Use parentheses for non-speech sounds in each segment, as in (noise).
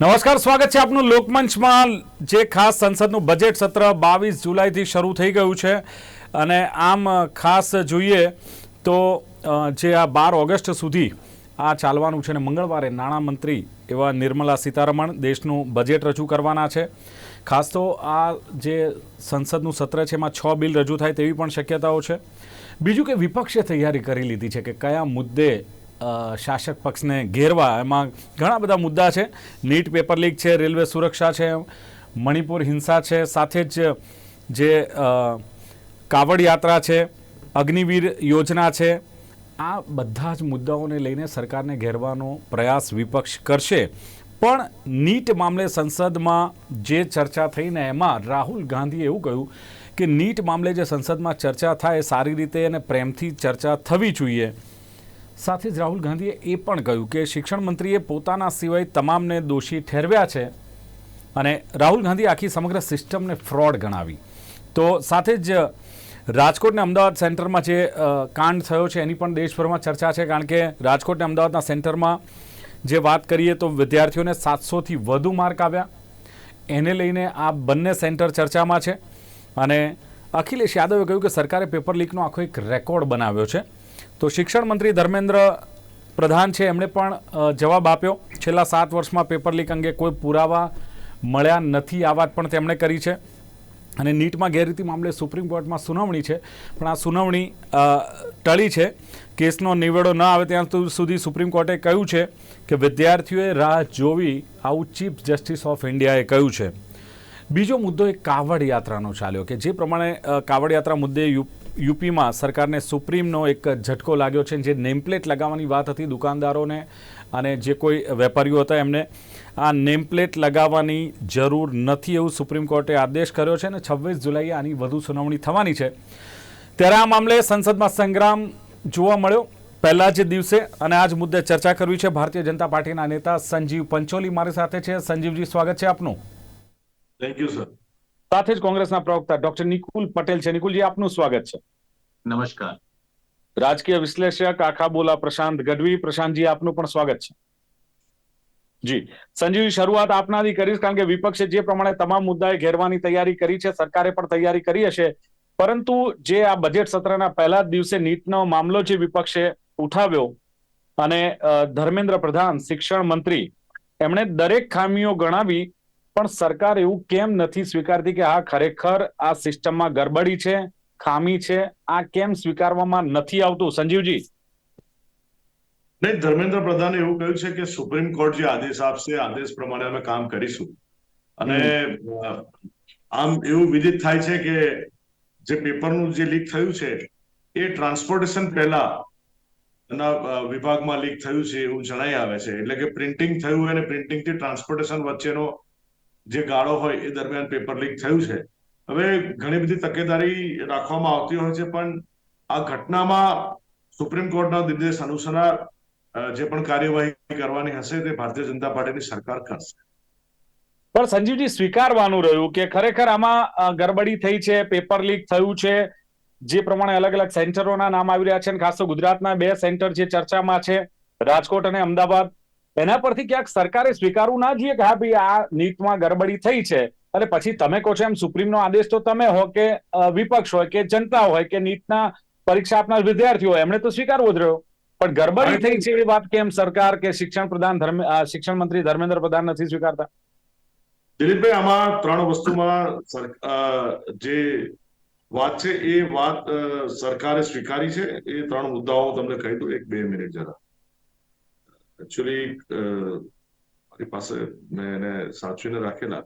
નમસ્કાર, સ્વાગત છે આપનું લોકમંચમાં. જે ખાસ સંસદનું બજેટ સત્ર બાવીસ જુલાઈથી શરૂ થઈ ગયું છે અને આમ ખાસ જોઈએ તો જે આ બાર ઓગસ્ટ સુધી આ ચાલવાનું છે અને મંગળવારે નાણામંત્રી એવા નિર્મલા સીતારમણ દેશનું બજેટ રજૂ કરવાના છે. ખાસ તો આ જે સંસદનું સત્ર છે એમાં છ બિલ રજૂ થાય તેવી પણ શક્યતાઓ છે. બીજું કે વિપક્ષે તૈયારી કરી લીધી છે કે કયા મુદ્દે શાસક પક્ષને ઘેરવા. એમાં ઘણા બધા મુદ્દા છે. નીટ પેપર લીક છે, રેલવે સુરક્ષા છે, મણિપુર હિંસા છે, સાથે જ જે કાવડ યાત્રા છે, અગ્નિવીર યોજના છે. આ બધા જ મુદ્દાઓને લઈને સરકારને ઘેરવાનો પ્રયાસ વિપક્ષ કરશે. પણ નીટ મામલે સંસદમાં જે ચર્ચા થઈને એમાં રાહુલ ગાંધીએ એવું કહ્યું કે નીટ મામલે જે સંસદમાં ચર્ચા થાય એ સારી રીતે અને પ્રેમથી ચર્ચા થવી જોઈએ. સાથે જ રાહુલ ગાંધીએ એ પણ કહ્યું કે શિક્ષણ મંત્રીએ પોતાના સિવાય તમામને દોષી ઠેરવ્યા છે અને રાહુલ ગાંધી આખી સમગ્ર સિસ્ટમને ફ્રોડ ગણાવી. તો સાથે જ રાજકોટને અમદાવાદ સેન્ટરમાં જે કાંડ થયો છે એની પણ દેશભરમાં ચર્ચા છે કારણ કે રાજકોટને અમદાવાદના સેન્ટરમાં જે વાત કરીએ તો વિદ્યાર્થીઓને સાતસોથી વધુ માર્ક આવ્યા. એને લઈને આ બંને સેન્ટર ચર્ચામાં છે અને અખિલેશ યાદવે કહ્યું કે સરકારે પેપર લીકનો આખો એક રેકોર્ડ બનાવ્યો છે. તો શિક્ષણ મંત્રી ધર્મેન્દ્ર પ્રધાન છે, એમણે પણ જવાબ આપ્યો. છેલ્લા સાત વર્ષમાં પેપર લીક અંગે કોઈ પુરાવા મળ્યા નથી, આ વાત પણ તેમણે કરી છે. અને નીટમાં ગેરરીતિ મામલે સુપ્રીમ કોર્ટમાં સુનાવણી છે. પણ આ સુનાવણી ટળી છે. કેસનો નિવેડો ન આવે ત્યાં સુધી સુપ્રીમ કોર્ટે કહ્યું છે કે વિદ્યાર્થીઓએ રાહ જોવી આવું ચીફ જસ્ટિસ ઓફ ઇન્ડિયાએ કહ્યું છે. બીજો મુદ્દો એ કાવડ યાત્રાનો ચાલ્યો કે જે પ્રમાણે કાવડ યાત્રા મુદ્દે યુ યુપીમાં સરકારને સુપ્રીમનો એક ઝટકો લાગ્યો છે જે નેમપ્લેટ લગાવવાની વાત હતી દુકાનદારોને અને જે કોઈ વેપારીઓ હતા એમને આ નેમપ્લેટ લગાવવાની જરૂર નથી એવું સુપ્રીમ કોર્ટે આદેશ કર્યો છે અને છવ્વીસ જુલાઈએ આની વધુ સુનાવણી થવાની છે. ત્યારે આ મામલે સંસદમાં સંગ્રામ જોવા મળ્યો. પહેલા જ દિવસે અને આ જ મુદ્દે ચર્ચા કરવી છે ભારતીય જનતા પાર્ટીના નેતા સંજીવ પંચોલી મારી સાથે છે. સંજીવજી સ્વાગત છે આપનું. થેન્ક યુ સર સાથે જ કોંગ્રેસના પ્રવક્તા ડોક્ટર નિકુલ પટેલ છે. નિકુલજી આપનું સ્વાગત છે. નમસ્કાર. રાજકીય વિશ્લેષક આખા બોલા પ્રશાંત ગઢવી. પ્રશાંતજી, આપનું પણ સ્વાગત છે. જી. સંજીવ શરૂઆત આપનાથી કરીશ કારણ કે વિપક્ષે જે પ્રમાણે તમામ મુદ્દાએ ઘેરવાની તૈયારી કરી છે, સરકારે પણ તૈયારી કરી હશે. પરંતુ જે આ બજેટ સત્રના પહેલા જ દિવસે નીટનો મામલો જે વિપક્ષે ઉઠાવ્યો અને ધર્મેન્દ્ર પ્રધાન, શિક્ષણ મંત્રી, એમણે દરેક ખામીઓ ગણાવી, પણ સરકાર એવું કેમ નથી સ્વીકારતી કે આ ખરેખર આ સિસ્ટમમાં ગરબડી છે? ખામી છે. આ કેમ સ્વીકારવામાં નથી આવતું? સંજીવજી. નહીં, ધર્મેન્દ્ર પ્રધાને એવું કહ્યું છે કે સુપ્રીમ કોર્ટ જે આદેશ આપશે, આદેશ પ્રમાણે અમે કામ કરીશું. અને આમ એવું વિદિત થાય છે કે જે પેપરનું જે લીક થયું છે, એ ટ્રાન્સપોર્ટેશન પહેલા એના વિભાગમાં લીક થયું છે એવું જણાઈ આવે છે. એટલે કે પ્રિન્ટિંગ થયું અને પ્રિન્ટિંગથી ટ્રાન્સપોર્ટેશન વચ્ચેનો જે ગાળો હોય, એ દરમિયાન પેપર લીક થયું છે. હવે ઘણી બધી તકેદારી રાખવામાં આવતી હોય છે, પણ આ ઘટનામાં સુપ્રીમ કોર્ટના નિર્દેશ અનુસાર જે પણ કાર્યવાહી કરવાની હશે તે ભારતીય જનતા પાર્ટીની સરકાર કરશે. પણ સંજીવજી, સ્વીકારવાનું રહ્યું કે ખરેખર આમાં ગરબડી થઈ છે, પેપર લીક થયું છે, જે પ્રમાણે અલગ અલગ સેન્ટરોના નામ આવી રહ્યા છે અને ખાસ તો ગુજરાતના બે સેન્ટર જે ચર્ચામાં છે, રાજકોટ અને અમદાવાદ, એના પરથી ક્યાંક સરકારે સ્વીકારવું ના જોઈએ કે હા ભાઈ આ નીટમાં ગરબડી થઈ છે. અને પછી તમે કહો છો એમ સુપ્રીમનો આદેશ તો તમે હો કે વિપક્ષ હોય કે જનતા હોય કે નીટના પરીક્ષા આપનાર વિદ્યાર્થીઓ એમણે તો સ્વીકારવો જ રહ્યો. પણ ગરબડી થઈ છે એવી વાત કેમ સરકાર કે શિક્ષણ પ્રધાન ધર્મ શિક્ષણ મંત્રી ધર્મેન્દ્ર પ્રધાન નથી સ્વીકારતા? દિલીપભાઈ આમાં ત્રણ વસ્તુમાં જે વાત છે એ વાત સરકારે સ્વીકારી છે. એ ત્રણ મુદ્દાઓ તમને કહી દઉં. એક બે મિનિટ જરા. એકચ્યુઅલી મારી પાસે મેં એને સાચવીને રાખેલા.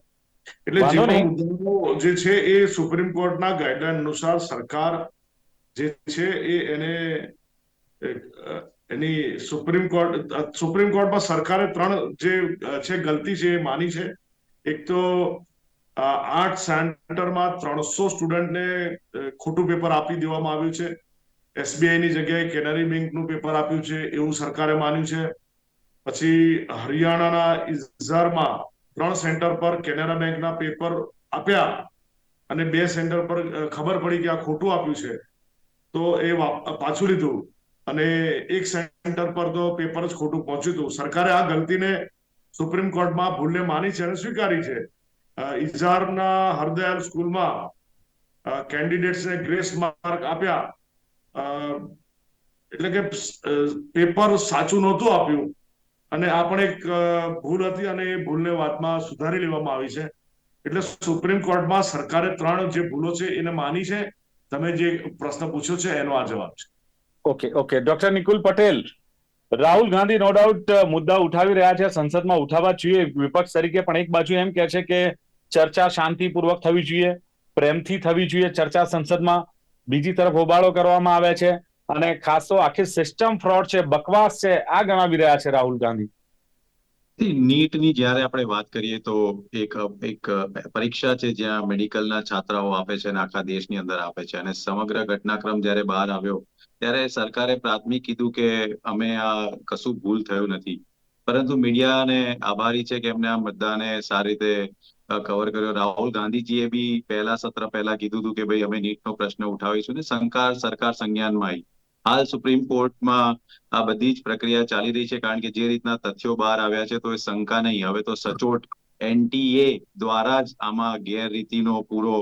એટલે જે વાંધો પણ નહીં. મુદ્દાઓ જે છે એ સુપ્રીમ કોર્ટના ગાઈડલાઈન અનુસાર સરકાર જે છે એ એને એની સુપ્રીમ કોર્ટ સુપ્રીમ કોર્ટમાં સરકારે ત્રણ જે છે ગલતી છે એ માની છે. એક તો આઠ સેન્ટરમાં ત્રણસો સ્ટુડન્ટને ખોટું પેપર આપી દેવામાં આવ્યું છે. એસબીઆઈ ની જગ્યાએ કેનરી બેંકનું પેપર આપ્યું છે એવું સરકારે માન્યું છે. પછી હરિયાણાના ઇઝારમાં ત્રણ સેન્ટર પર કેનેરા બેંકના પેપર આપ્યા અને બે સેન્ટર પર ખબર પડી કે આ ખોટું આપ્યું છે. તો એ પાછું લીધું અને એક સેન્ટર પર તો પેપર જ ખોટું પહોંચ્યું હતું. સરકારે આ ગલતીને સુપ્રીમ કોર્ટમાં ભૂલને માની છે અને સ્વીકારી છે. ઇઝારના હરદયાલ સ્કૂલમાં કેન્ડિડેટ્સને ગ્રેસ માર્ક આપ્યા. એટલે કે પેપર સાચું નહોતું આપ્યું. અને આ પણ એક ભૂલ હતી અને એ ભૂલને વાતમાં સુધારી લેવામાં આવી છે. એટલે સુપ્રીમ કોર્ટમાં સરકારે ત્રણ જે ભૂલો છે એને માની છે. તમે જે પ્રશ્ન પૂછ્યો છે એનો આ જવાબ છે. Okay okay. Doctor Nikul Patel, Rahul Gandhi no doubt મુદ્દા ઉઠાવી રહ્યા છે, સંસદમાં ઉઠાવવા જોઈએ. વિપક્ષ તરીકે પણ એક બાજુ એમ કે છે કે ચર્ચા શાંતિપૂર્વક થવી જોઈએ, પ્રેમથી થવી જોઈએ ચર્ચા સંસદમાં. બીજી તરફ હોબાળો કરવામાં આવે છે. અને ખાસ તો આખી સિસ્ટમ ફ્રોડ છે, બકવાસ છે, આ ગણાવી રહ્યા છે રાહુલ ગાંધી. નીટની જ્યારે આપણે વાત કરીએ તો એક એક પરીક્ષા છે જ્યાં મેડિકલના છાત્રાઓ આપે છે અને આખા દેશની અંદર આપે છે અને સમગ્ર ઘટનાક્રમ જ્યારે બહાર આવ્યો, ત્યારે સરકારે પ્રાથમિક કીધું કે અમે આ કશું ભૂલ થયું નથી. પરંતુ મીડિયાને આભારી છે કે એમને આ મુદ્દાને સારી રીતે કવર કર્યો. રાહુલ ગાંધીજીએ બી પહેલા સત્ર પહેલા કીધું હતું કે ભાઈ અમે નીટનો પ્રશ્ન ઉઠાવીશું ને સરકાર સરકાર સંજ્ઞાનમાં આવી. હાલ સુપ્રીમ કોર્ટમાં આ બધી જ પ્રક્રિયા ચાલી રહી છે, કારણ કે જે રીતના તથ્યો બહાર આવ્યા છે, તો એ શંકા નહીં. હવે તો સચોટ એનટીએ દ્વારા જ આમાં ગેરરીતિનો પૂરો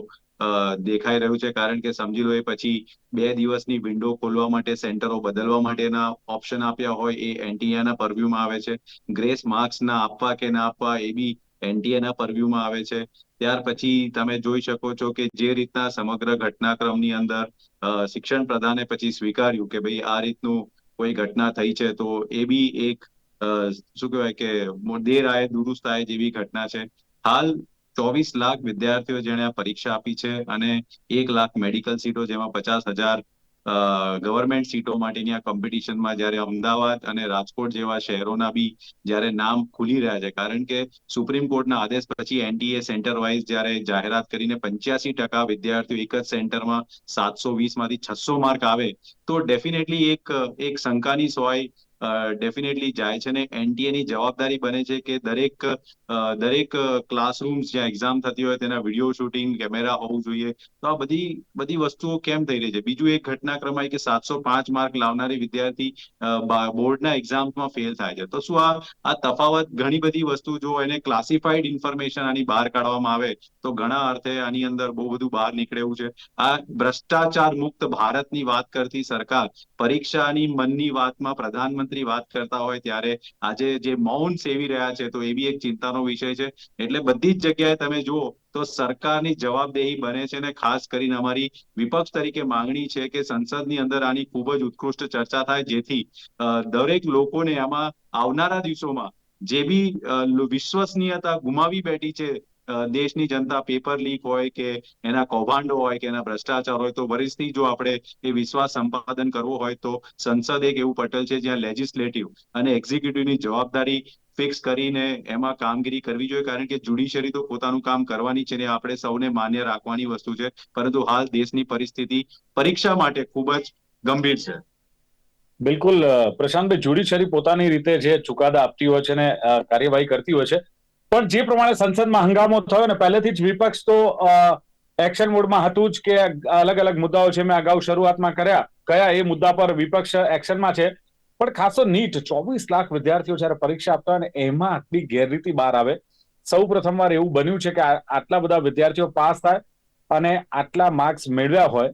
દેખાઈ રહ્યું છે. કારણ કે સમજી લો, એ પછી બે દિવસની વિન્ડો ખોલવા માટે સેન્ટરો બદલવા માટેના ઓપ્શન આપ્યા હોય, એ એનટીએ ના પર્વ્યુમાં આવે છે. ગ્રેસ માર્ક્સ ના આપવા કે ના આપવા, એ બી એનટીએ પરવ્યુમાં આવે છે. ત્યાર પછી તમે જોઈ શકો છો કે જે રીતના સમગ્ર ઘટનાક્રમની અંદર શિક્ષણ પ્રધાને પછી સ્વીકાર્યું કે ભાઈ આ રીતનું કોઈ ઘટના થઈ છે, તો એ બી એક શું કહેવાય કે દેર આય દુરુસ્ત આય જેવી ઘટના છે. હાલ ચોવીસ લાખ વિદ્યાર્થીઓ જેણે આ પરીક્ષા આપી છે અને એક લાખ મેડિકલ સીટો જેમાં પચાસ હજાર ગવર્મેન્ટ સીટો માટેની આ કોમ્પિટિશનમાં જ્યારે અમદાવાદ અને રાજકોટ જેવા શહેરોના બી જ્યારે નામ ખુલી રહ્યા છે. કારણ કે સુપ્રીમ કોર્ટના આદેશ પછી એનટીએ સેન્ટર વાઇઝ જ્યારે જાહેરાત કરીને પંચ્યાસી ટકા વિદ્યાર્થીઓ એક જ સેન્ટરમાં સાતસો વીસમાંથી છસો માર્ક આવે, તો ડેફિનેટલી એક એક શંકાની સોય ડેફિનેટલી જાય છે ને એનટીએ ની જવાબદારી બને છે કે દરેક દરેક ક્લાસરૂમ્સ જ્યાં એક્ઝામ થતી હોય તેના વીડિયો શૂટિંગ કેમેરા હોવું જોઈએ. તો આ બધી બધી વસ્તુઓ કેમ થઈ રહી છે? બીજું એક ઘટનાક્રમ આવી કે સાતસો પાંચ માર્ક લાવનારી વિદ્યાર્થી બોર્ડના એક્ઝામમાં ફેલ થાય છે. તો શું આ આ તફાવત ઘણી બધી વસ્તુ જો એને ક્લાસિફાઈડ ઇન્ફોર્મેશન આની બહાર કાઢવામાં આવે, તો ઘણા અર્થે આની અંદર બહુ બધું બહાર નીકળે એવું છે. આ ભ્રષ્ટાચાર મુક્ત ભારતની વાત કરતી સરકાર પરીક્ષાની મનની વાતમાં પ્રધાનમંત્રી વાત કરતા હોય ત્યારે આજે જે મૌન સેવી રહ્યા છે, તો એ બી એક ચિંતાનો વિષય છે. એટલે બધી જ જગ્યાએ તમે જુઓ તો સરકારની જવાબદેહી બને છે ને ખાસ કરીને અમારી વિપક્ષ તરીકે માંગણી છે કે સંસદની અંદર આની ખૂબ જ ઉત્કૃષ્ટ ચર્ચા થાય, જેથી દરેક લોકોને આમાં આવનારા દિવસોમાં જે બી વિશ્વસનીયતા ગુમાવી બેઠી છે દેશની જનતા પેપર લીક હોય કે એના કૌભાંડો હોય કે એના ભ્રષ્ટાચાર હોય તો વરિષ્ઠથી જો આપણે એ વિશ્વાસ સંપાદન કરવો હોય તો સંસદ એક એવું પટલ છે જ્યાં લેજિસ્લેટિવ અને એક્ઝિક્યુટિવની જવાબદારી ફિક્સ કરીને એમાં કામગીરી કરવી જોઈએ કારણ કે જ્યુડિશિયરી તો પોતાનું કામ કરવાની છે ને આપણે સૌને માન્ય રાખવાની વસ્તુ છે. પરંતુ હાલ દેશની પરિસ્થિતિ પરીક્ષા માટે ખૂબ જ ગંભીર છે. બિલકુલ પ્રશાંત પ્રશાંતભાઈ જ્યુડિશરી પોતાની રીતે જે ચુકાદા આપતી હોય છે ને કાર્યવાહી કરતી હોય છે પણ જે પ્રમાણે સંસદમાં હંગામો થયો ને પહેલેથી જ વિપક્ષ તો એક્શન મોડમાં હતું જ કે અલગ અલગ મુદ્દાઓ છે, મેં અગાઉ શરૂઆતમાં કર્યા, કયા એ મુદ્દા પર વિપક્ષ એક્શનમાં છે. પણ ખાસો નીટ, ચોવીસ લાખ વિદ્યાર્થીઓ જ્યારે પરીક્ષા આપતા હોય ને એમાં આટલી ગેરરીતિ બહાર આવે. સૌ પ્રથમવાર એવું બન્યું છે કે આટલા બધા વિદ્યાર્થીઓ પાસ થાય અને આટલા માર્ક્સ મેળવ્યા હોય.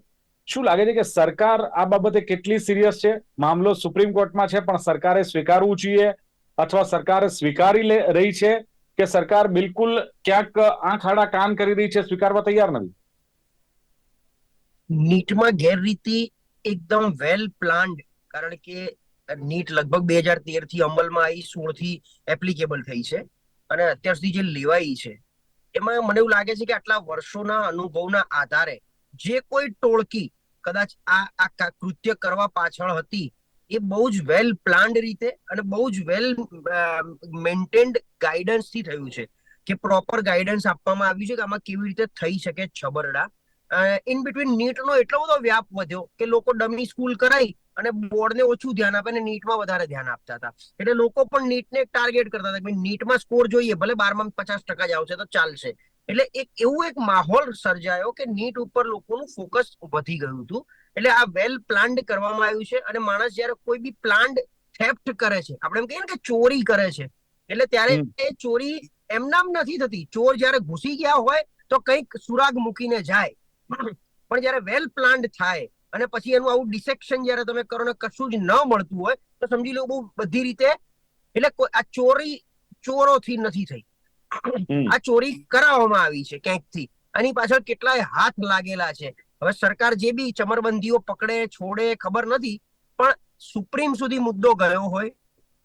શું લાગે છે કે સરકાર આ બાબતે કેટલી સિરિયસ છે? મામલો સુપ્રીમ કોર્ટમાં છે, પણ સરકારે સ્વીકારવું જોઈએ અથવા સરકાર સ્વીકારી લે, રહી છે? કે સરકાર બિલકુલ ક્યાંક આંખ આડા કાન કરી રહી છે, સ્વીકારવા તૈયાર નથી? નીટમાં ગેરરીતિ એકદમ વેલ પ્લાન્ડ કારણ કે નીટ લગભગ બે હજાર તેરથી અમલમાં આવી, સોળથી એપ્લિકેબલ થઈ છે. અને અત્યાર સુધી જે લેવાઈ છે, એમાં મને એવું લાગે છે કે આટલા વર્ષોના અનુભવના આધારે જે કોઈ ટોળકી કદાચ આ આ કૃત્ય કરવા પાછળ હતી એ બહુ જ વેલ પ્લાન્ડ રીતે અને બહુ જ વેલ મેન્ટેન્ડ ગાઈડન્સથી થયું છે કે પ્રોપર ગાઈડન્સ આપવામાં આવ્યું છે કે આમાં કેવી રીતે થઈ શકે છબરડા. ઇન બિટવીન નીટનો એટલો બધો વ્યાપ વધ્યો કે લોકો ડમી સ્કૂલ કરાઈ અને બોર્ડને ઓછું ધ્યાન આપે અને નીટમાં વધારે ધ્યાન આપતા હતા. એટલે લોકો પણ નીટને ટાર્ગેટ કરતા હતા કે નીટમાં સ્કોર જોઈએ, ભલે બારમાં પચાસ ટકા જ આવશે તો ચાલશે. એટલે એક એવું એક માહોલ સર્જાયો કે નીટ ઉપર લોકોનું ફોકસ વધી ગયું હતું. એટલે આ વેલ પ્લાન્ડ કરવામાં આવ્યું છે અને માણસ જયારે કોઈ બી પ્લાન્ડ થેફ્ટ કરે છે આપણે એમ કહીએ કે ચોરી કરે છે એટલે ત્યારે એ ચોરી એમનામ નથી થતી. ચોર જયારે ઘૂસી ગયા હોય તો કંઈક સુરાગ મૂકીને જાય. પણ જયારે વેલ પ્લાન્ડ થાય અને પછી એનું આવું ડિસેક્શન જયારે તમે કરો ને કશું જ ન મળતું હોય તો સમજી લો બહુ બધી રીતે એટલે આ ચોરી ચોરોથી નથી થઈ. આ ચોરી કરાવવામાં આવી છે ક્યાંકથી? આની પાછળ કેટલાય હાથ લાગેલા છે. હવે સરકાર જે બી ચમરબંધીઓ પકડે, છોડે, ખબર નથી, પણ સુપ્રીમ સુધી મુદ્દો ગયો હોય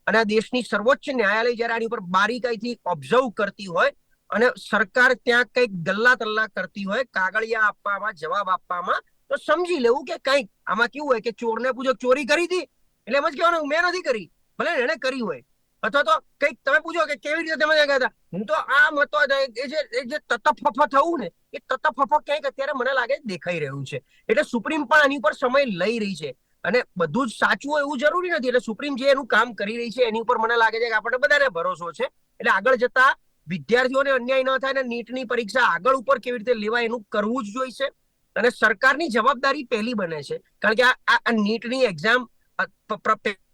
અને દેશની સર્વોચ્ચ ન્યાયાલય જ્યારે આની ઉપર બારીકાઈથી ઓબ્ઝર્વ કરતી હોય અને સરકાર ત્યાં કંઈક ગલ્લા તલ્લા કરતી હોય, કાગળિયા આપવામાં, જવાબ આપવામાં, તો સમજી લેવું કે કંઈક. આમાં કેવું હોય કે ચોરને પૂછો ચોરી કરી હતી? એટલે એમ જ કહેવાનું, મેં નથી કરી. ભલે એને કરી હોય. અથવા તો કંઈક તમે પૂછો કે કેવી રીતે તમે ગયા હતા? હું તો આમ હતો એ જે તતફફ થવું ને એ તતફફ ક્યાંક અત્યારે મને લાગે દેખાઈ રહ્યું છે. એટલે સુપ્રીમ પણ આની ઉપર સમય લઈ રહી છે. અને બધું જ સાચું એવું જરૂરી નથી. એટલે સુપ્રીમ જે એનું કામ કરી રહી છે, એની ઉપર મને લાગે છે કે આપણને બધાને ભરોસો છે. એટલે આગળ જતા વિદ્યાર્થીઓને અન્યાય ન થાય અને નીટની પરીક્ષા આગળ ઉપર કેવી રીતે લેવાય એનું કરવું જ જોઈશે. અને સરકારની જવાબદારી પહેલી બને છે. કારણ કે આ નીટની એક્ઝામ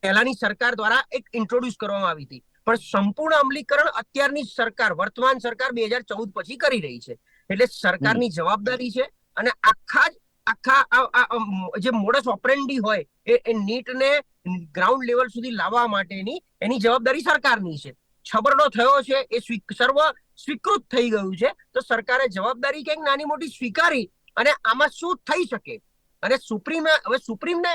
પહેલાની સરકાર દ્વારા એક ઇન્ટ્રોડ્યુસ કરવામાં આવી હતી. પણ સંપૂર્ણ અમલીકરણ અત્યારની સરકાર, વર્તમાન સરકાર બે હજાર ચૌદ પછી કરી રહી છે. એટલે સરકારની જવાબદારી છે અને આખા જ આખા જે મોડસ ઓપરેન્ડી હોય, એ નીટને ગ્રાઉન્ડ લેવલ સુધી લાવવા માટેની એની જવાબદારી સરકારની છે. છબરડો થયો છે, એ સર્વ સ્વીકૃત થઈ ગયું છે. તો સરકારે જવાબદારી કંઈક નાની મોટી સ્વીકારી અને આમાં શું થઈ શકે? અને સુપ્રીમે હવે સુપ્રીમને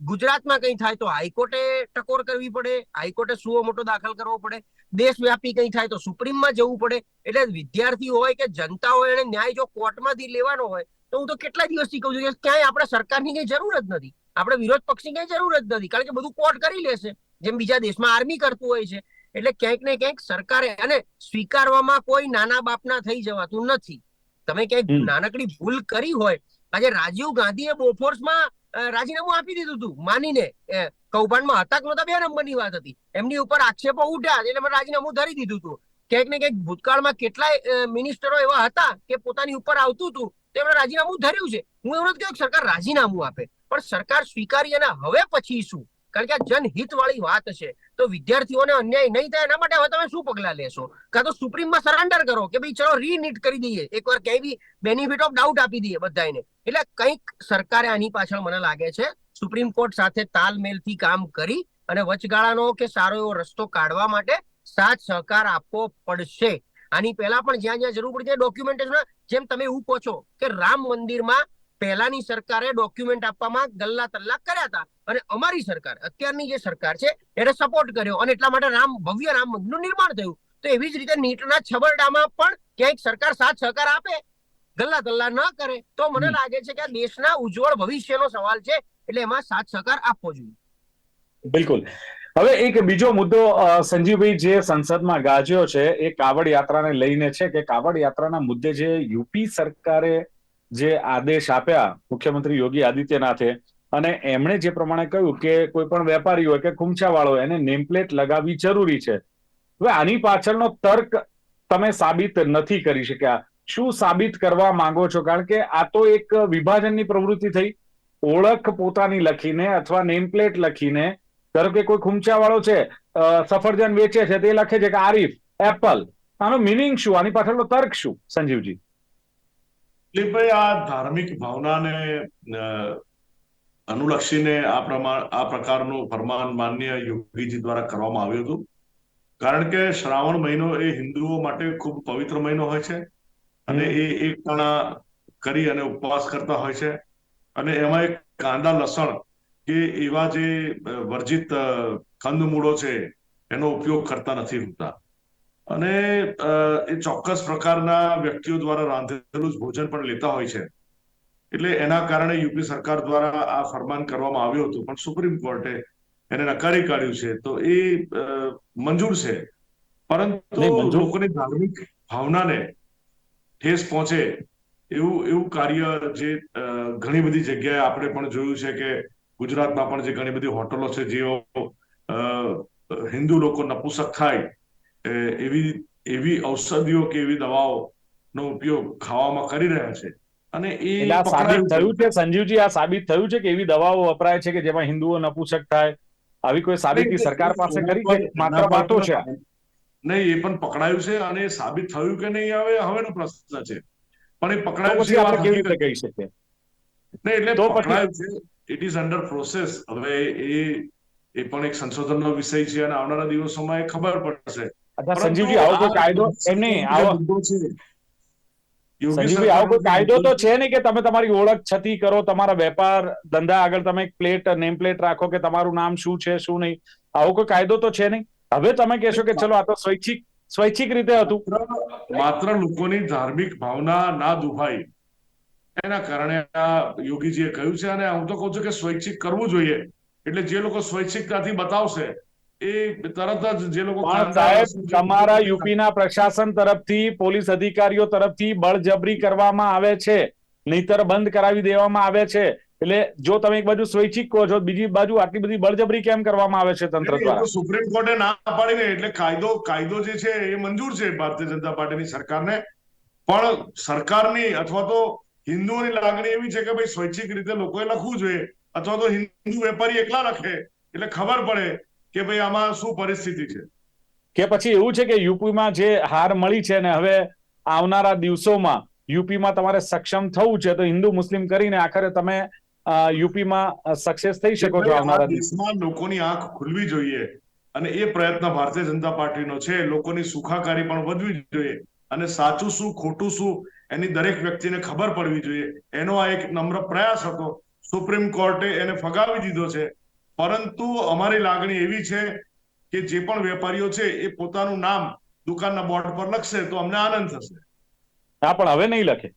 ગુજરાતમાં કંઈ થાય તો હાઈકોર્ટે ટકોર કરવી પડે, હાઈકોર્ટે સુઓ મોટો દાખલ કરવો પડે. દેશવ્યાપી કંઈ થાય તો સુપ્રીમમાં જવું પડે. એટલે વિદ્યાર્થી હોય કે જનતા હોય એને ન્યાય જો કોર્ટમાંથી લેવાનો હોય તો હું તો કેટલા દિવસથી કહું છું કે ક્યાંય આપણે સરકારની કઈ જરૂર જ નથી. આપણે વિરોધ પક્ષની કઈ જરૂર જ નથી. કારણ કે બધું કોર્ટ કરી લેશે જેમ બીજા દેશમાં આર્મી કરતું હોય છે. એટલે ક્યાંક ને ક્યાંક સરકારે અને સ્વીકારવામાં કોઈ નાના બાપના થઈ જવાતું નથી. તમે ક્યાંક નાનકડી ભૂલ કરી હોય. આજે રાજીવ ગાંધીએ બોફોર્સમાં રાજીનામું આપી દીધું હતું માનીને. કૌભાંડમાં હતા કે નહોતા બે નંબરની વાત હતી. એમની ઉપર આક્ષેપો ઉઠ્યા એટલે મેં રાજીનામું ધરી દીધું હતું ક્યાંક ને ક્યાંક ભૂતકાળમાં કેટલાય મિનિસ્ટરો એવા હતા કે પોતાની ઉપર આવતું હતું તેમણે રાજીનામું ધર્યું છે. હું એવું નથી કહ્યું સરકાર રાજીનામું આપે, પણ સરકાર સ્વીકારી અને હવે પછી શું? કારણ કે આ જનહિત વાળી વાત છે. તો વિદ્યાર્થીઓને અન્યાય નહીં થાય, એના માટે હવે તમે શું પગલા લેશો? કાં તો સુપ્રીમમાં સરેન્ડર કરો કે ભાઈ ચલો રીનીટ કરી દઈએ, એકવાર ક્યાંય બેનિફિટ ઓફ ડાઉટ આપી દઈએ બધાને એટલે કંઈક સરકારે આની પાછળ મને લાગે છે, સુપ્રીમ કોર્ટ સાથે તાલમેલથી કામ કરી અને વચગાળાનો કે સારો એવો રસ્તો કાઢવા માટે સાથ સહકાર આપવો પડશે. આની પહેલા પણ જ્યાં જ્યાં જરૂર પડી ડોક્યુમેન્ટેશન જેમ તમે એવું કહો છો કે રામ મંદિરમાં પહેલાની સરકારે ડોક્યુમેન્ટ આપવામાં ગલ્લા તલ્લા કર્યા હતા. અને અમારી સરકાર અત્યારની જે સરકાર છે એને સપોર્ટ કર્યો. અને એટલા માટે રામ ભવ્ય રામ મંદિરનું નિર્માણ થયું. તો એવી જ રીતે નીટના છબરડામાં પણ ક્યાંક સરકાર સાથ સહકાર આપે ગલ્લા તલ્લા ન કરે તો મને લાગે છે કે આ દેશના ઉજ્જવળ ભવિષ્યનો સવાલ છે એટલે એમાં સાથ સહકાર આપવો જોઈએ. બિલકુલ. હવે એક બીજો મુદ્દો સંજીવભાઈ જે સંસદમાં ગાજ્યો છે એ કાવડ યાત્રાને લઈને છે કે કાવડ યાત્રાના મુદ્દે જે યુપી સરકારે જે આદેશ આપ્યા મુખ્યમંત્રી યોગી આદિત્યનાથે, અને એમણે જે પ્રમાણે કહ્યું કે કોઈ પણ વેપારી હોય કે ખૂમચાવાળો એને નેમપ્લેટ લગાવવી જરૂરી છે. હવે આની પાછળનો તર્ક તમે સાબિત નથી કરી શક્યા. શું સાબિત કરવા માંગો છો? કારણ કે આ તો એક વિભાજનની પ્રવૃત્તિ થઈ. ઓળખ પોતાની લખીને અથવા નેમપ્લેટ લખીને, ધારો કે કોઈ ખૂમચાવાળો છે સફરજન વેચે છે, તે લખે છે કે આરીફ, એપલ. આનો મિનિંગ શું? આની પાછળનો તર્ક શું, સંજીવજી? દિલીપભાઈ આ ધાર્મિક ભાવનાને અનુલક્ષીને આ પ્રમાણ આ પ્રકારનું ફરમાન માન્ય યોગીજી દ્વારા કરવામાં આવ્યું હતું. કારણ કે શ્રાવણ મહિનો એ હિન્દુઓ માટે ખૂબ પવિત્ર મહિનો હોય છે અને એ એક ટાણા કરી અને ઉપવાસ કરતા હોય છે. અને એમાં એક કાંદા લસણ કે એવા જે વર્જિત કંદ કંદમૂળો છે એનો ઉપયોગ કરતા નથી હોતા. અને એ ચોક્કસ પ્રકારના વ્યક્તિઓ દ્વારા રાંધેલું જ ભોજન પણ લેતા હોય છે. એટલે એના કારણે યુપી સરકાર દ્વારા આ ફરમાન કરવામાં આવ્યું હતું. પણ સુપ્રીમ કોર્ટે એને નકારી કાઢ્યું છે. તો એ મંજૂર છે. પરંતુ લોકોની ધાર્મિક ભાવનાને ઠેસ પહોંચે એવું એવું કાર્ય જે ઘણી બધી જગ્યાએ આપણે પણ જોયું છે કે ગુજરાતમાં પણ જે ઘણી બધી હોટલો છે જેઓ હિન્દુ લોકો નપુસક થાય એવી એવી ઔષધિઓ કે એવી દવાઓ નો ઉપયોગ ખાવામાં કરી રહ્યા છે. અને એ સાબિત થયું છે? સંજીવજી આ સાબિત થયું છે કે એવી દવાઓ વપરાય છે કે જેમાં હિન્દુઓ નપુસક થાય? આવી કોઈ સાબિતી સરકાર પાસે કરી છે? માત્ર વાતો છે. નહીં એ પણ પકડાયું છે અને સાબિત થયું કે નહીં હવે હવેનો પ્રશ્ન છે. પણ એ પકડાયું છે આપણે કેવી રીતે કહી શકીએ? નહીં એટલે પકડાયું છે. ઇટ ઇઝ અંડર પ્રોસેસ હવે એ એ પણ એક સંશોધનનો વિષય છે અને આવનારા દિવસોમાં એ ખબર પડશે. અચ્છા સંજીવજી આવો કોઈ કાયદો? એમ નહીં આવો. સંજીવભાઈ આવો કોઈ કાયદો તો છે નહીં કે તમે તમારી ઓળખ છતી કરો તમારા વેપાર ધંધા આગળ તમે એક પ્લેટ નેમ પ્લેટ રાખો કે તમારું નામ શું છે શું નહીં. આવો કોઈ કાયદો તો છે નહીં? હવે તમે કહેશો કે ચલો આ તો સ્વૈચ્છિક સ્વૈચ્છિક રીતે હતું. માત્ર માત્ર લોકોની ધાર્મિક ભાવના ના દુભાઈ એના કારણે આ યોગીજીએ કહ્યું છે અને હું તો કહું છું કે સ્વૈચ્છિક કરવું જોઈએ. એટલે જે લોકો સ્વૈચ્છિકતાથી બતાવશે એ તરત જ જે લોકો સાહેબ તમારા યુપીના પ્રશાસન તરફથી પોલીસ અધિકારીઓ તરફથી બળજબરી કરવામાં આવે છે. નહીતર બંધ કરાવી દેવામાં આવે છે. એટલે જો તમે એક બાજુ સ્વૈચ્છિક કહો છો બીજી બાજુ આટલી બધી બળજબરી કેમ કરવામાં આવે છે તંત્ર દ્વારા? સુપ્રીમ કોર્ટે ના પાડીને એટલે કાયદો કાયદો જે છે એ મંજૂર છે ભારતીય જનતા પાર્ટીની સરકારને. પણ સરકારની અથવા તો હિન્દુઓની લાગણી એવી છે કે ભાઈ સ્વૈચ્છિક રીતે લોકોએ લખવું જોઈએ અથવા તો હિન્દુ વેપારી એકલા લખે એટલે ખબર પડે કે ભાઈ આમાં શું પરિસ્થિતિ છે? કે પછી એવું છે કે યુપીમાં જે હાર મળી છે ને હવે આવનારા દિવસોમાં યુપીમાં તમારે સક્ષમ થવું છે તો હિન્દુ મુસ્લિમ કરીને આખરે તમે યુપીમાં સક્સેસ થઈ શકો છો આવનારા દેશમાં લોકોની આંખ ખુલવી જોઈએ અને એ પ્રયત્ન ભારતીય જનતા પાર્ટીનો છે. લોકોની સુખાકારી પણ વધવી જોઈએ અને સાચું શું ખોટું શું એની દરેક વ્યક્તિને ખબર પડવી જોઈએ. એનો આ એક નમ્ર પ્રયાસ હતો. સુપ્રીમ કોર્ટે એને ફગાવી દીધો છે. પરંતુ અમારી લાગણી એવી છે કે જે પણ વેપારીઓ છે એ પોતાનું નામ દુકાનના બોર્ડ પર લખશે તો અમને આનંદ થશે. હા પણ હવે નહીં લખે.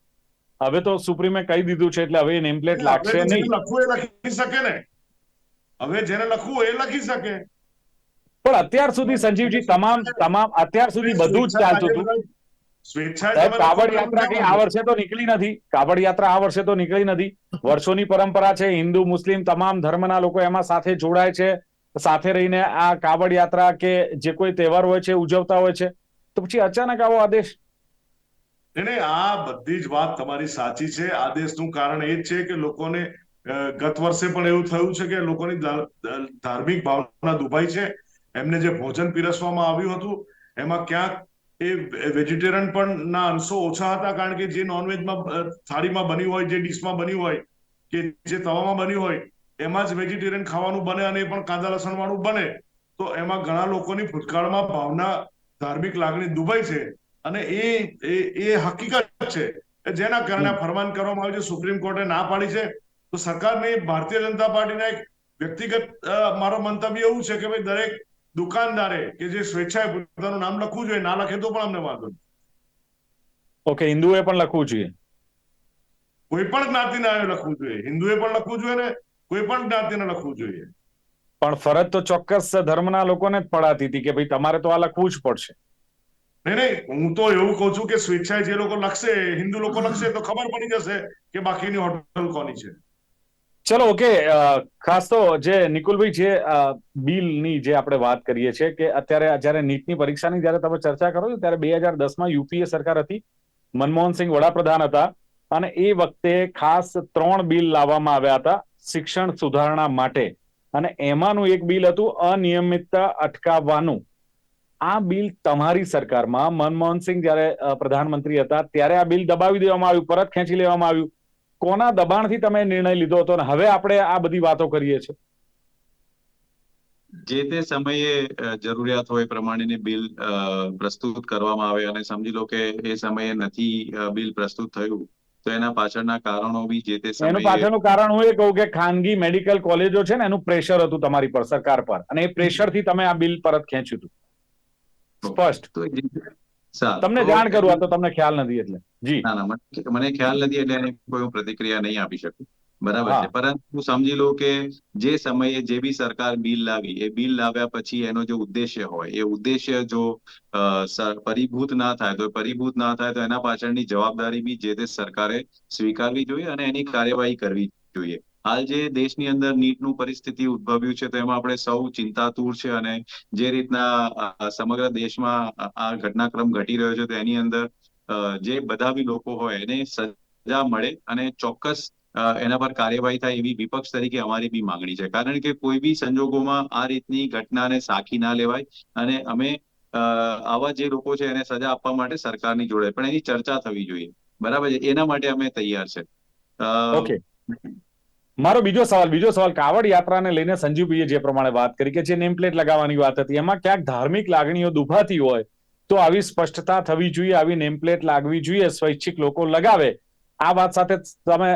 હવે તો સુપ્રીમે કહી દીધું છે એટલે હવે નેમ પ્લેટ લાગશે નહીં. લખવું એ લખી શકે ને. હવે જેને લખવું એ લખી શકે. પણ અત્યાર સુધી સંજીવજી તમામ તમામ અત્યાર સુધી બધું જ ચાલતું હતું. કાવડ યાત્રા કઈ આ વર્ષે તો નીકળી નથી. કાવડ યાત્રા આ વર્ષે તો નીકળી નથી. વર્ષોની પરંપરા છે હિન્દુ મુસ્લિમ તમામ ધર્મના લોકો એમાં સાથે જોડાય છે. સાથે રહીને આ કાવડ યાત્રા કે જે કોઈ તહેવાર હોય છે ઉજવતા હોય છે. તો પછી અચાનક આવો આદેશ. નહીં, આ બધી જ વાત તમારી સાચી છે. આદેશનું કારણ એ જ છે કે લોકોને ગત વર્ષે પણ એવું થયું છે કે લોકોની ધાર્મિક ભાવના દુભાઈ છે. એમને જે ભોજન પીરસવામાં આવ્યું હતું એમાં ક્યાંક એ વેજીટેરિયન પણ ના અંશો ઓછા હતા કારણ કે જે નોનવેજમાં થાળીમાં બન્યું હોય, જે ડીશમાં બન્યું હોય, કે જે તવામાં બન્યું હોય, એમાં જ વેજીટેરિયન ખાવાનું બને અને એ પણ કાંદા લસણ વાળું બને. તો એમાં ઘણા લોકોની ભૂતકાળમાં ભાવના ધાર્મિક લાગણી દુભાઈ છે અને એ એ હકીકત છે જેના કારણે ફરમાન કરવામાં આવ્યું છે, સુપ્રીમ કોર્ટે ના પાડી છે. તો સરકારની ભારતીય જનતા પાર્ટીના એક વ્યક્તિગત મારો મંતવ્ય એવું છે કે ભાઈ દરેક દુકાનદારે કે જે સ્વેચ્છાએ પોતાનું નામ લખવું જોઈએ ના લખે તો પણ અમને વાંધો નહીં. ઓકે હિન્દુએ પણ લખવું જોઈએ. કોઈ પણ જ્ઞાતિના લખવું જોઈએ. હિન્દુએ પણ લખવું જોઈએ ને કોઈ પણ જ્ઞાતિને લખવું જોઈએ. પણ ફરજ તો ચોક્કસ ધર્મના લોકોને જ પડાતી હતી કે ભાઈ તમારે તો આ લખવું જ પડશે. નહીં નહીં હું તો એવું કહું છું કે સ્વેચ્છાએ જે લોકો લખશે હિન્દુ લોકો લખશે તો ખબર પડી જશે કે બાકીની હોટલ કોની છે. ચલો ઓકે ખાસ તો જે નિકુલભાઈ, જે બિલ બિલની જે આપણે વાત કરીએ છીએ કે અત્યારે જ્યારે નીટની પરીક્ષાની જ્યારે તમે ચર્ચા કરો છો, ત્યારે બે હજાર દસમાં યુપીએ સરકાર હતી, મનમોહનસિંહ વડાપ્રધાન હતા અને એ વખતે ખાસ ત્રણ બિલ લાવવામાં આવ્યા હતા, શિક્ષણ સુધારણા માટે. અને એમાંનું એક બિલ હતું, અનિયમિતતા અટકાવવાનું. આ બિલ તમારી સરકારમાં, મનમોહનસિંહ જ્યારે પ્રધાનમંત્રી હતા, ત્યારે આ બિલ દબાવી દેવામાં આવ્યું, પરત ખેંચી લેવામાં આવ્યું. કોના દબાણથી તમે નિર્ણય લીધો હતો અને હવે આપણે આ બધી વાતો કરીએ છીએ? જે તે સમયે જરૂરિયાત હોય પ્રમાણેની બિલ પ્રસ્તુત કરવામાં આવે અને સમજી લો કે એ સમયે નથી બિલ પ્રસ્તુત થયું તો એના પાછળના કારણો બી જે તે એનું પાછળનું કારણ હું એ કહું કે ખાનગી મેડિકલ કોલેજો છે ને એનું પ્રેશર હતું તમારી પર સરકાર પર. અને એ પ્રેશરથી તમે આ બિલ પરત ખેંચ્યું હતું. સ્પષ્ટ. તો. તમને જાણ કરું આ તો તમને ખ્યાલ નથી એટલે. જી. ના ના મને ખ્યાલ નથી એટલે એની કોઈ પ્રતિક્રિયા નહીં આપી શકું. બરાબર છે. પરંતુ સમજી લો કે જે સમયે જે બી સરકાર બિલ લાવી એ બિલ લાવ્યા પછી એનો જે ઉદ્દેશ્ય હોય એ ઉદ્દેશ્ય જો પરિભૂત ના થાય તો પરિભૂત ના થાય તો એના પાછળની જવાબદારી બી જે તે સરકારે સ્વીકારવી જોઈએ અને એની કાર્યવાહી કરવી જોઈએ. હાલ જે દેશની અંદર નીટનું પરિસ્થિતિ ઉદ્ભવ્યું છે તેમાં આપણે સૌ ચિંતાતુર છે અને જે રીતના સમગ્ર દેશમાં આ ઘટનાક્રમ ઘટી રહ્યો છે તેની અંદર જે બધા બી લોકો હોય એને સજા મળે અને ચોક્કસ એના પર કાર્યવાહી થાય એવી વિપક્ષ તરીકે અમારી બી માંગણી છે. કારણ કે કોઈ બી સંજોગોમાં આ રીતની ઘટનાને સાખી ના લેવાય અને અમે આવા જે લોકો છે એને સજા આપવા માટે સરકારની જોડે, પણ એની ચર્ચા થવી જોઈએ. બરાબર છે? એના માટે અમે તૈયાર છે. ઓકે મારો બીજો સવાલ બીજો સવાલ, કાવડ યાત્રાને લઈને સંજીવભાઈએ જે પ્રમાણે વાત કરી કે જે નેમ પ્લેટ લગાવવાની વાત હતી, એમાં ક્યાંક ધાર્મિક લાગણીઓ દુભાતી હોય, તો આવી સ્પષ્ટતા થવી જોઈએ, આવી નેમ પ્લેટ લાગવી જોઈએ, સ્વૈચ્છિક લોકો લગાવે. આ વાત સાથે તમે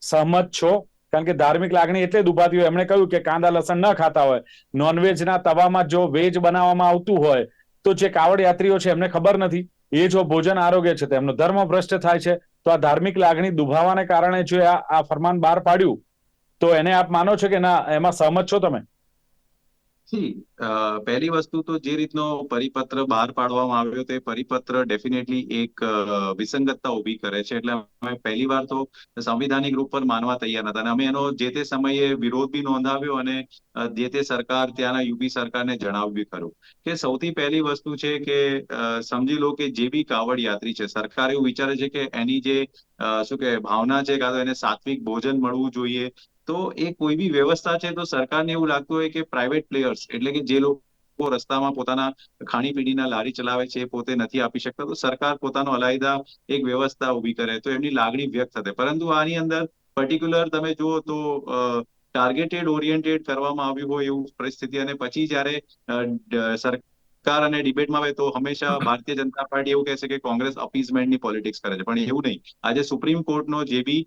સહમત છો? કારણ કે ધાર્મિક લાગણી એટલે દુભાતી હોય. એમણે કહ્યું કે કાંદા લસણ ન ખાતા હોય. નોનવેજના તવામાં જો વેજ બનાવવામાં આવતું હોય, તો જે કાવડ યાત્રીઓ છે, એમને ખબર નથી. એ જો ભોજન આરોગ્ય છે, તો એમનો ધર્મ ભ્રષ્ટ થાય છે. તો આ ધાર્મિક લાગણી દુભાવાને કારણે જો આ ફરમાન બહાર પાડ્યું, તો એને આપ માનો છો કે ના, એમાં સહમત છો તમે? પહેલી વસ્તુ તો જે રીતનો પરિપત્ર બહાર પાડવામાં આવ્યો તે પરિપત્ર ડેફિનેટલી એક વિસંગતતા ઊભી કરે છે. એટલે અમે પહેલી વાર તો સંવિધાનિક રૂપ પર માનવા તૈયાર નતા અને અમે એનો જે તે સમયે વિરોધ બી નોંધાવ્યો અને જે તે સરકાર ત્યાંના યુપી સરકારને જણાવ્યું ખરું. કે સૌથી પહેલી વસ્તુ છે કે સમજી લો કે જે બી કાવડ યાત્રી છે, સરકાર એવું વિચારે છે કે એની જે શું કે ભાવના છે કાં તો એને સાત્વિક ભોજન મળવું જોઈએ. તો એ કોઈ બી વ્યવસ્થા છે તો સરકારને એવું લાગતું હોય કે પ્રાઇવેટ પ્લેયર્સ એટલે કે જે લોકો રસ્તામાં પોતાના ખાણીપીણીના લારી ચલાવે છે પોતે નથી આપી શકતા, તો સરકાર પોતાનો અલાયદા એક વ્યવસ્થા ઊભી કરે, તો એમની લાગણી વ્યક્ત થશે પરંતુ આની અંદર પર્ટિક્યુલર તમે જુઓ તો ટાર્ગેટેડ ઓરિએન્ટેડ કરવામાં આવ્યું હોય એવું પરિસ્થિતિ, અને પછી જ્યારે ડ- સરકાર અને ડિબેટમાં આવે તો હંમેશા (coughs) ભારતીય જનતા પાર્ટી એવું કહેશે કે કોંગ્રેસ અપીઝમેન્ટની પોલિટિક્સ કરે છે. પણ એવું નહીં. આજે સુપ્રીમ કોર્ટનો જે બી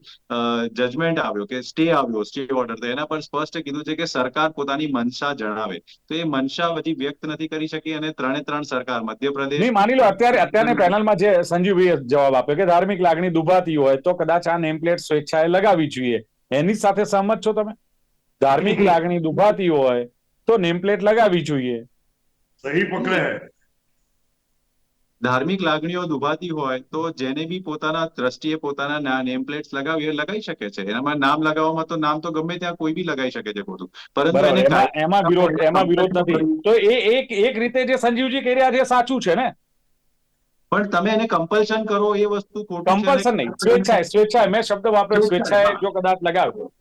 જજમેન્ટ આવ્યો કે સ્ટે આવ્યો સ્ટે ઓર્ડર તો એના પર સ્પષ્ટ કીધું છે કે સરકાર પોતાની મનસા જણાવે. તો એ મનસા હજી વ્યક્ત નથી કરી શકી અને ત્રણે ત્રણ સરકાર મધ્યપ્રદેશ માની લો અત્યારે અત્યારની પેનલમાં જે સંજીવભાઈએ જવાબ આપ્યો કે ધાર્મિક લાગણી દુભાતી હોય તો કદાચ આ નેમ પ્લેટ સ્વેચ્છાએ લગાવી જોઈએ. એની સાથે સહમત છો તમે? ધાર્મિક લાગણી દુભાતી હોય તો નેમ પ્લેટ લગાવવી જોઈએ. સહી પકડે. ધાર્મિક લાગણીઓ દુભાતી હોય તો જેને બી પોતાના દ્રષ્ટિએ પોતાના નેમ પ્લેટ્સ લગાવી એ લગાવી શકે છે. એનામાં નામ લગાવવામાં તો નામ તો ગમે ત્યાં કોઈ બી લગાવી શકે છે ખોટું. પરંતુ એને એમાં એમાં વિરોધ એમાં વિરોધ નથી. તો એ એક એક રીતે જે સંજીવજી કહી રહ્યા છે સાચું છે ને? પણ તમે એને કમ્પલ્શન કરો એ વસ્તુ ખોટું કમ્પલ્શન નહીં. સ્વેચ્છાએ સ્વેચ્છાએ મેં શબ્દ વાપર્યો સ્વેચ્છાએ જો કદાચ લગાવ્યો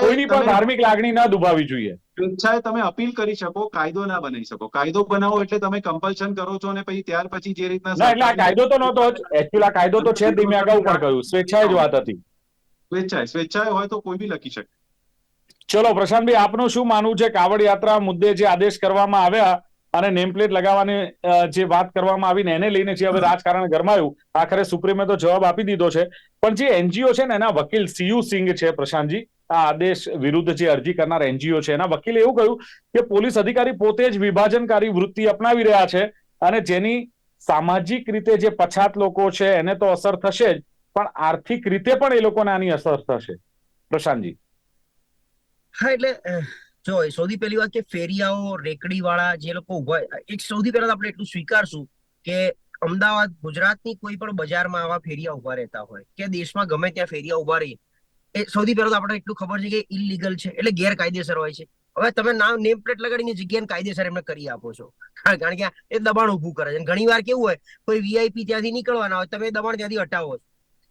કોઈની પણ ધાર્મિક લાગણી ના દુભાવી જોઈએ. સ્વેચ્છાએ તમે અપીલ કરી શકો કાયદો ના બનાવી શકો. કાયદો બનાવો એટલે તમે કમ્પલ્શન કરો છો અને પછી ત્યાર પછી જે રીતના એટલે આ કાયદો તો નહોતો જ. આ કાયદો તો છે જ મેં અગાઉ પણ કહ્યું. સ્વેચ્છાએ જ વાત હતી. સ્વેચ્છાએ સ્વેચ્છાએ હોય તો કોઈ બી લખી શકે. ચલો પ્રશાંતભાઈ આપનું શું માનવું છે? કાવડ યાત્રા મુદ્દે જે આદેશ કરવામાં આવ્યા અને નેમ પ્લેટ લગાવવાની જે વાત કરવામાં આવી ને એને લઈને જે હવે રાજકારણ ગરમાયું આખરે સુપ્રીમે તો જવાબ આપી દીધો છે. પણ જે એનજીઓ છે ને એના વકીલ સીયુ સિંઘ છે પ્રશાંતજી આ આદેશ વિરુદ્ધ જે અરજી કરનાર એનજીઓ છે એના વકીલે એવું કહ્યું કે પોલીસ અધિકારી પોતે જ વિભાજનકારી વૃત્તિ અપનાવી રહ્યા છે અને જેની સામાજિક રીતે જે પછાત લોકો છે એને તો અસર થશે જ પણ આર્થિક રીતે પણ એ લોકોને આની અસર થશે. પ્રશાંતજી. હા એટલે જો સૌથી પહેલી વાત કે ફેરિયાઓ રેકડી વાળા જે લોકો ઊભા એક સૌથી પહેલા આપણે એટલું સ્વીકારશું કે અમદાવાદ, ગુજરાતની કોઈ પણ બજારમાં આવા ફેરિયા ઊભા રહેતા હોય કે દેશમાં ગમે ત્યાં ફેરિયા ઊભા રહીએ એ સૌથી પહેલા આપણે એટલું ખબર છે કે ઇલીગલ છે, એટલે ગેરકાયદેસર હોય છે. હવે તમે નામ નેમ પ્લેટ લગાડીને જગ્યાને કાયદેસર એમને કરી આપો છો. કારણ કે એ દબાણ ઊભું કરે છે. ઘણી વાર કેવું હોય, કોઈ વીઆઈપી ત્યાંથી નીકળવાના હોય, તમે દબાણ ત્યાંથી હટાવો છો.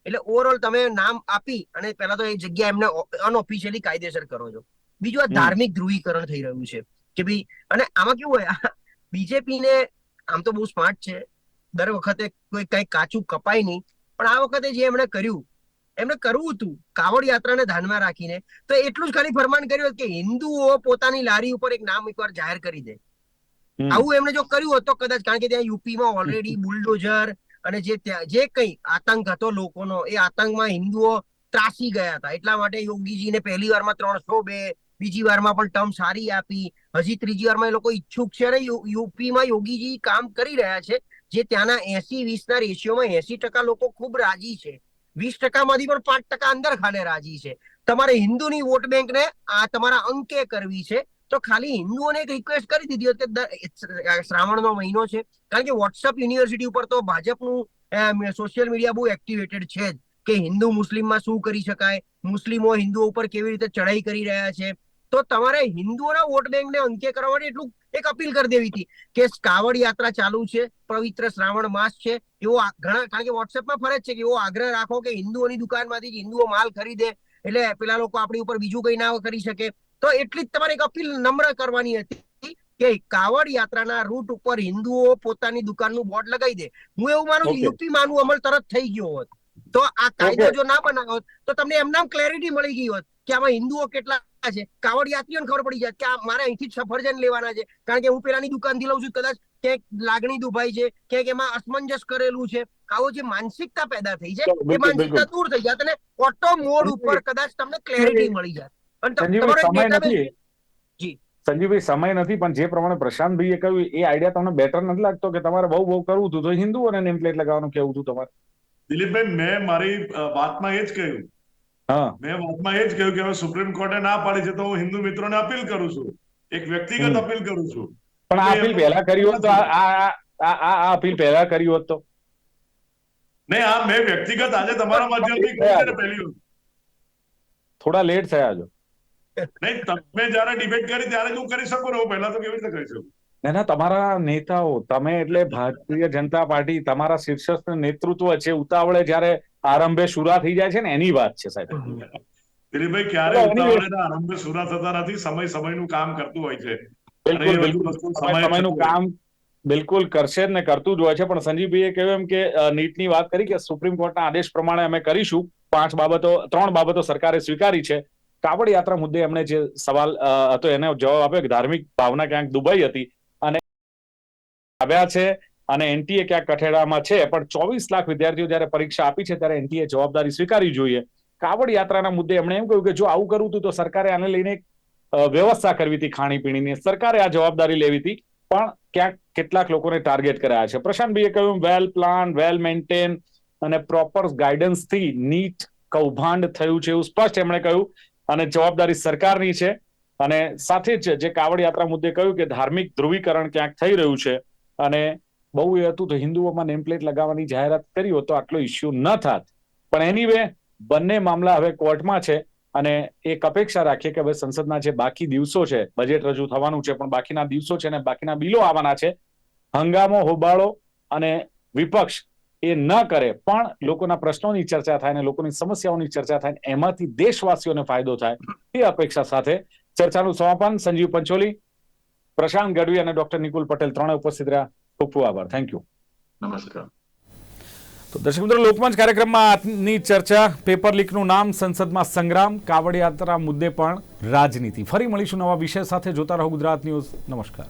એટલે ઓવરઓલ તમે નામ આપી અને પહેલા તો એ જગ્યા એમને અનઓફિશિયલી કાયદેસર કરો છો. બીજું આ ધાર્મિક ધ્રુવીકરણ થઈ રહ્યું છે કે ભાઈ અને આમાં કેવું હોય બીજેપી ને આમ તો બહુ સ્માર્ટ છે. દર વખતે કોઈ કઈ કાચું કપાય નહીં. પણ આ વખતે જે એમણે કર્યું એમણે કરવું હતું કાવડ યાત્રાને ધ્યાનમાં રાખીને તો એટલું જ ખાલી ફરમાન કર્યું કે હિન્દુઓ પોતાની લારી ઉપર એક નામ એકવાર જાહેર કરી દે. આવું એમણે જો કર્યું હોત તો કદાચ કારણ કે ત્યાં યુપીમાં ઓલરેડી બુલડોઝર અને જે જે કઈ આતંક હતો લોકોનો એ આતંકમાં હિન્દુઓ ત્રાસી ગયા હતા. એટલા માટે યોગીજીને પહેલી વારમાં ત્રણસો બે બીજી વારમાં પણ ટર્મ સારી આપી. હજી ત્રીજી વારમાં એ લોકો ઈચ્છુક છે યુ- યુપીમાં યોગીજી કામ કરી રહ્યા છે, જે ત્યાંના એસી વીસ ના રેશિયોમાં એસી ટકા લોકો ખૂબ રાજી છે. વીસ ટકામાંથી પણ પાંચ ટકા અંદર ખાને રાજી છે. તમારે હિન્દુની વોટ બેંકને આ તમારા અંકે કરવી છે, તો ખાલી હિન્દુઓને એક રિક્વેસ્ટ કરી દીધી હોત કે શ્રાવણનો મહિનો છે, કારણ કે વોટ્સઅપ યુનિવર્સિટી ઉપર તો ભાજપનું સોશિયલ મીડિયા બહુ એક્ટિવેટેડ છે જ, કે હિન્દુ મુસ્લિમમાં શું કરી શકાય, મુસ્લિમો હિન્દુઓ ઉપર કેવી રીતે ચઢાઈ કરી રહ્યા છે તો તમારે હિન્દુઓના વોટ બેંકને અંકે કરવા માટે એટલું એક અપીલ કરી દેવી હતી કે કાવડ યાત્રા ચાલુ છે પવિત્ર શ્રાવણ માસ છે એવો ઘણા કારણ કે વોટ્સએપમાં ફરજ છે કે એવો આગ્રહ રાખો કે હિન્દુઓની દુકાનમાંથી હિન્દુઓ માલ ખરીદે એટલે પેલા લોકો આપણી ઉપર બીજું કઈ ના કરી શકે. તો એટલી જ તમારે એક અપીલ નમ્ર કરવાની હતી કે કાવડ યાત્રાના રૂટ ઉપર હિન્દુઓ પોતાની દુકાનનું બોર્ડ લગાવી દે. હું એવું માનું યુપી માનું અમલ તરત થઈ ગયો હોત. તો આ કાયદો જો ના બનાવ્યો હોત તો તમને એમનામ ક્લેરિટી મળી ગઈ હોત કે આમાં હિન્દુઓ કેટલા છે. કાવડ યાત્રીઓને ખબર પડી જાય કે આ મારે અહીંથી જ સફરજન લેવાના છે. કારણ કે હું પેલાની દુકાનથી લઉં છું કદાચ ક્યાંક લાગણી દુભાઈ છે ક્યાંક એમાં અસમંજસ કરેલું છે. આવો જે માનસિકતા પેદા થઈ છે એ માનસિકતા દૂર થઈ જાય અને ઓટો મોડ ઉપર કદાચ તમને ક્લેરિટી મળી જાય. અને તમારો સમય નથી. જી. સંજીવભાઈ સમય નથી પણ જે પ્રમાણે પ્રશાંતભાઈએ કહ્યું એ આઈડિયા તમને બેટર નથી લાગતો કે તમારે બહુ બહુ કરવું હતું તો હિન્દુ અને નેમ પ્લેટ લગાવવાનું કેવું હતું તમારે? દિલીપભાઈ મેં મારી વાતમાં એ જ કહ્યું. મેં વાતમાં એ જ કહ્યું કે હવે સુપ્રીમ કોર્ટે ના પાડી છે તો હું હિન્દુ મિત્રોને અપીલ કરું છું. એક વ્યક્તિગત અપીલ કરું છું. પણ આ અપીલ પહેલા કરી હોત તો આ આ આ- અપીલ પહેલા કરી હોત તો? નહીં આ મેં વ્યક્તિગત આજે તમારા માધ્યમથી પહેલી વાર. થોડા લેટ થયા છો. નહીં તમે જયારે ડિબેટ કરી ત્યારે હું કરી શકું ને હું પહેલા તો કેવી રીતે કરી શકું? ના ના તમારા નેતાઓ તમે એટલે ભારતીય જનતા પાર્ટી તમારા શીર્ષસ્થ નેતૃત્વ છે ઉતાવળે જ્યારે આરંભે સુરા થઈ જાય છે ને એની વાત છે સાહેબ. દિલીપભાઈ ક્યારે આરંભે સુરા થતા નથી સમય સમયનું કામ કરતું હોય છે. બિલકુલ બિલકુલ. સમયનું કામ બિલકુલ કરશે જ ને કરતું જ હોય છે. પણ સંજીવભાઈએ કહ્યું એમ કે નીટ નીટની વાત કરી કે સુપ્રીમ કોર્ટના આદેશ પ્રમાણે અમે કરીશું. પાંચ બાબતો ત્રણ બાબતો સરકારે સ્વીકારી છે. કાવડ યાત્રા મુદ્દે એમણે જે સવાલ હતો એને જવાબ આપ્યો કે ધાર્મિક ભાવના ક્યાંક દુબઈ હતી. અને આવ્યા છે અને એનટીએ ક્યાંક કઠેડામાં છે, પણ ચોવીસ લાખ વિદ્યાર્થીઓ જ્યારે પરીક્ષા આપી છે, ત્યારે એનટીએ જવાબદારી સ્વીકારવી જોઈએ. કાવડ યાત્રાના મુદ્દે એમણે એમ કહ્યું કે જો આવું કરવું હતું તો સરકારે આને લઈને વ્યવસ્થા કરવી હતી ખાણીપીણીની. સરકારે આ જવાબદારી લેવી હતી, પણ ક્યાંક કેટલાક લોકોને ટાર્ગેટ કરાયા છે. પ્રશાંતભાઈએ કહ્યું વેલ પ્લાન વેલ મેન્ટેન અને પ્રોપર ગાઈડન્સથી નીટ કૌભાંડ થયું છે એવું સ્પષ્ટ એમણે કહ્યું. અને જવાબદારી સરકારની છે. અને સાથે જ જે કાવડ યાત્રા મુદ્દે કહ્યું કે ધાર્મિક ધ્રુવીકરણ ક્યાંક થઈ રહ્યું છે. અને બહુ એ હતું તો હિન્દુઓમાં નેમપ્લેટ લગાવવાની જાહેરાત કરી હોત તો આટલો ઇસ્યુ ન થાત. પણ એનીવે બંને મામલા હવે કોર્ટમાં છે અને એક અપેક્ષા રાખીએ કે હવે સંસદના જે બાકી દિવસો છે બજેટ રજૂ થવાનું છે, પણ બાકીના દિવસો છે અને બાકીના બિલો આવવાના છે, હંગામો, હોબાળો અને વિપક્ષ એ ન કરે. પણ લોકોના પ્રશ્નોની ચર્ચા થાય અને લોકોની સમસ્યાઓની ચર્ચા થાય એમાંથી દેશવાસીઓને ફાયદો થાય એ અપેક્ષા સાથે ચર્ચાનું સમાપન. સંજીવ પંચોલી, પ્રશાંત ગઢવી અને ડોક્ટર નિકુલ પટેલ ત્રણે ઉપસ્થિત રહ્યા. ખૂબ ખૂબ આભાર. થેન્ક યુ નમસ્કાર. તો દર્શક મિત્રો લોકમંચ કાર્યક્રમમાં આજની ચર્ચા પેપર લીકનું નામ સંસદમાં સંગ્રામ કાવડ યાત્રા મુદ્દે પણ રાજનીતિ. ફરી મળીશું નવા વિષય સાથે. જોતા રહો ગુજરાત ન્યૂઝ. નમસ્કાર.